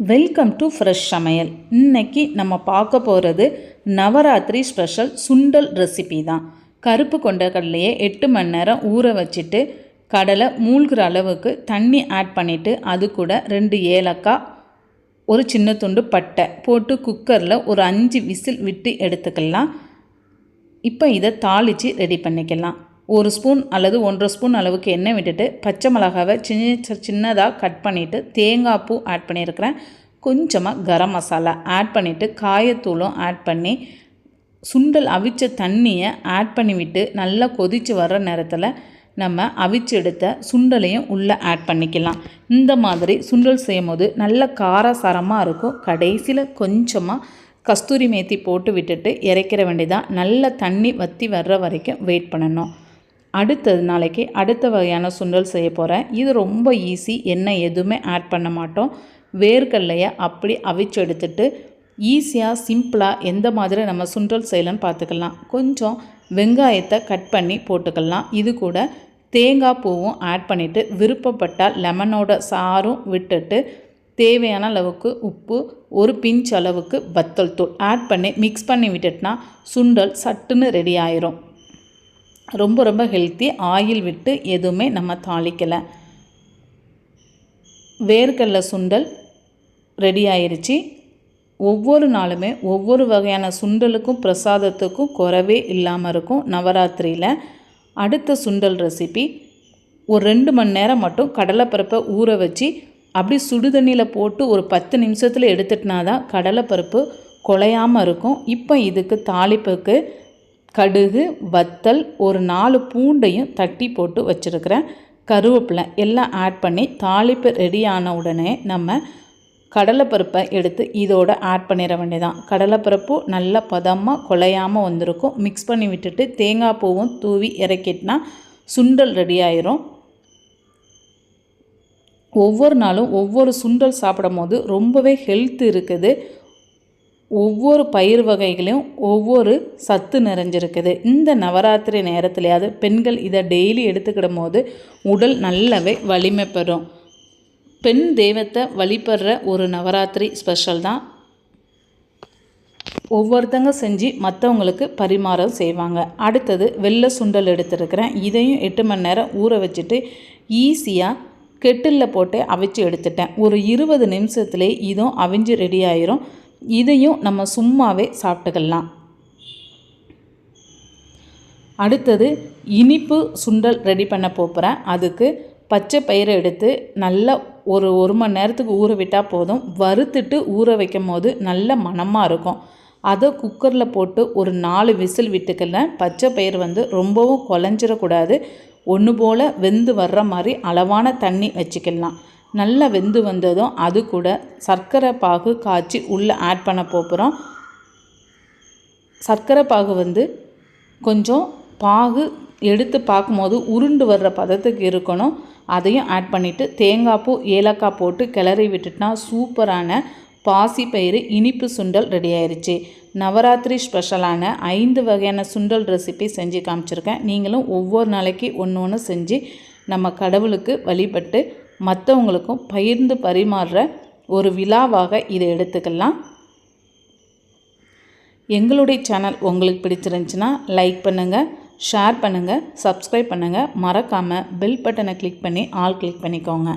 Welcome to fresh சமையல். இன்னைக்கு நம்ம பார்க்க போகிறது நவராத்திரி ஸ்பெஷல் சுண்டல் ரெசிபி தான். கருப்பு கொண்ட கடலையை எட்டு மணி நேரம் ஊற வச்சுட்டு கடலை மூழ்கிற அளவுக்கு தண்ணி ஆட் பண்ணிவிட்டு அது கூட ரெண்டு ஏலக்காய் ஒரு சின்ன துண்டு பட்டை போட்டு குக்கரில் ஒரு அஞ்சு விசில் விட்டு எடுத்துக்கலாம். இப்போ இதை தாளித்து ரெடி பண்ணிக்கலாம். ஒரு ஸ்பூன் அல்லது ஒன்றரை ஸ்பூன் அளவுக்கு எண்ணெய் விட்டுட்டு பச்சை மிளகாவை சின்ன சின்னதாக கட் பண்ணிவிட்டு தேங்காய் பூ ஆட் பண்ணியிருக்கிறேன். கொஞ்சமாக கரம் மசாலா ஆட் பண்ணிவிட்டு காயத்தூளும் ஆட் பண்ணி சுண்டல் அவிச்ச தண்ணியை ஆட் பண்ணிவிட்டு நல்லா கொதித்து வர்ற நேரத்தில் நம்ம அவிச்சு எடுத்த சுண்டலையும் உள்ளே ஆட் பண்ணிக்கலாம். இந்த மாதிரி சுண்டல் செய்யும் போது நல்ல காரசாரமாக இருக்கும். கடைசியில் கொஞ்சமாக கஸ்தூரி மேத்தி போட்டு விட்டுட்டு இறக்கிற வேண்டியதான் நல்ல தண்ணி வற்றி வர்ற வரைக்கும் வெயிட் பண்ணணும். அடுத்தது நாளைக்கு அடுத்த வகையான சுண்டல் செய்ய போகிறேன் இது ரொம்ப ஈஸி எண்ணெய் எதுவுமே ஆட் பண்ண மாட்டோம். வேர்க்கடலையை அப்படி அவிச்சு எடுத்துட்டு ஈஸியாக சிம்பிளாக எந்த மாதிரி நம்ம சுண்டல் செய்யலன்னு பார்த்துக்கலாம். கொஞ்சம் வெங்காயத்தை கட் பண்ணி போட்டுக்கலாம். இது கூட தேங்காய் பூவும் ஆட் பண்ணிவிட்டு விருப்பப்பட்டால் லெமனோட சாரும் விட்டுட்டு தேவையான அளவுக்கு உப்பு ஒரு பிஞ்ச் அளவுக்கு வத்தல் தூள் ஆட் பண்ணி மிக்ஸ் பண்ணி விட்டுட்டுனா சுண்டல் சட்டுன்னு ரெடி ஆயிரும். ரொம்ப ரொம்ப ஹெல்த்தி ஆயில் விட்டு எதுவுமே நம்ம தாளிக்கலை. வேர்க்கடலை சுண்டல் ரெடி ஆயிடுச்சு ஒவ்வொரு நாளுமே ஒவ்வொரு வகையான சுண்டலுக்கும் பிரசாதத்துக்கும் குறவே இல்லாமல் இருக்கும் நவராத்திரியில். அடுத்த சுண்டல் ரெசிபி ஒரு ரெண்டு மணி நேரம் மட்டும் கடலைப்பருப்பை ஊற வச்சு அப்படி சுடுதண்ணியில் போட்டு ஒரு பத்து நிமிஷத்தில் எடுத்துட்டினா தான் கடலைப்பருப்பு குலையாமல் இருக்கும். இப்போ இதுக்கு தாளிப்புக்கு கடுகு வத்தல் ஒரு நாலு பூண்டையும் தட்டி போட்டு வச்சுருக்கிறேன். கருவேப்பிலை எல்லாம் ஆட் பண்ணி தாளிப்பு ரெடி ஆன உடனே நம்ம கடலைப்பருப்பை எடுத்து இதோட ஆட் பண்ணிட வேண்டியதான் கடலைப்பருப்பு நல்ல பதமாக குலையாமல் வந்திருக்கும். மிக்ஸ் பண்ணி விட்டுட்டு தேங்காய் பூவும் தூவி இறக்கிட்டுனா சுண்டல் ரெடி ஆயிரும். ஒவ்வொரு நாளும் ஒவ்வொரு சுண்டல் சாப்பிடும் போது ரொம்பவே ஹெல்த் இருக்குது. ஒவ்வொரு பயிர் வகைகளையும் ஒவ்வொரு சத்து நிறைஞ்சிருக்குது. இந்த நவராத்திரி நேரத்துலையாவது பெண்கள் இதை டெய்லி எடுத்துக்கிடும் போது உடல் நல்லாவே வலிமை பெறும். பெண் தெய்வத்தை வழிபடுற ஒரு நவராத்திரி ஸ்பெஷல் தான். ஒவ்வொருத்தங்க செஞ்சு மற்றவங்களுக்கு பரிமாறம் செய்வாங்க. அடுத்தது வெள்ளை சுண்டல் எடுத்துருக்கிறேன். இதையும் எட்டு மணி நேரம் ஊற வச்சுட்டு ஈஸியாக கெட்டிலில் போட்டு அவிச்சு எடுத்துட்டேன். ஒரு இருபது நிமிஷத்துலேயே இதுவும் அவிஞ்சு ரெடி ஆயிரும். இதையும் நம்ம சும்மாவே சாப்பிட்டுக்கலாம். அடுத்தது இனிப்பு சுண்டல் ரெடி பண்ண போகிறேன் அதுக்கு பச்சை பயிரை எடுத்து நல்லா ஒரு ஒரு மணி நேரத்துக்கு ஊற விட்டால் போதும். வறுத்துட்டு ஊற வைக்கும் போது நல்ல மணமாக இருக்கும். அதை குக்கரில் போட்டு ஒரு நாலு விசில் விட்டுக்கலாம் பச்சை பயிர் வந்து ரொம்பவும் குழஞ்சிடக்கூடாது ஒன்று போல் வெந்து வர்ற மாதிரி அளவான தண்ணி வச்சுக்கலாம். நல்லா வெந்து வந்ததும் அது கூட சர்க்கரை பாகு காய்ச்சி உள்ளே ஆட் பண்ண போகிறோம் சர்க்கரை பாகு வந்து கொஞ்சம் பாகு எடுத்து பார்க்கும்போது உருண்டு வர்ற பதத்துக்கு இருக்கணும். அதையும் ஆட் பண்ணிவிட்டு தேங்காய் பூ ஏலக்காய் போட்டு கிளறி விட்டுட்டுனா சூப்பரான பாசி பயிறு இனிப்பு சுண்டல் ரெடி ஆயிடுச்சு நவராத்திரி ஸ்பெஷலான ஐந்து வகையான சுண்டல் ரெசிபி செஞ்சு காமிச்சிருக்கேன். நீங்களும் ஒவ்வொரு நாளைக்கு ஒன்று ஒன்று செஞ்சு நம்ம கடவுளுக்கு வழிபட்டு மற்றவங்களுக்கும் பகிர்ந்து பரிமாறுற ஒரு விழாவாக இதை எடுத்துக்கலாம். எங்களுடைய சேனல் உங்களுக்கு பிடிச்சிருந்துச்சுன்னா லைக் பண்ணுங்கள் ஷேர் பண்ணுங்கள் சப்ஸ்கிரைப் பண்ணுங்கள் மறக்காமல் பெல் பட்டனை கிளிக் பண்ணி ஆல் கிளிக் பண்ணிக்கோங்க.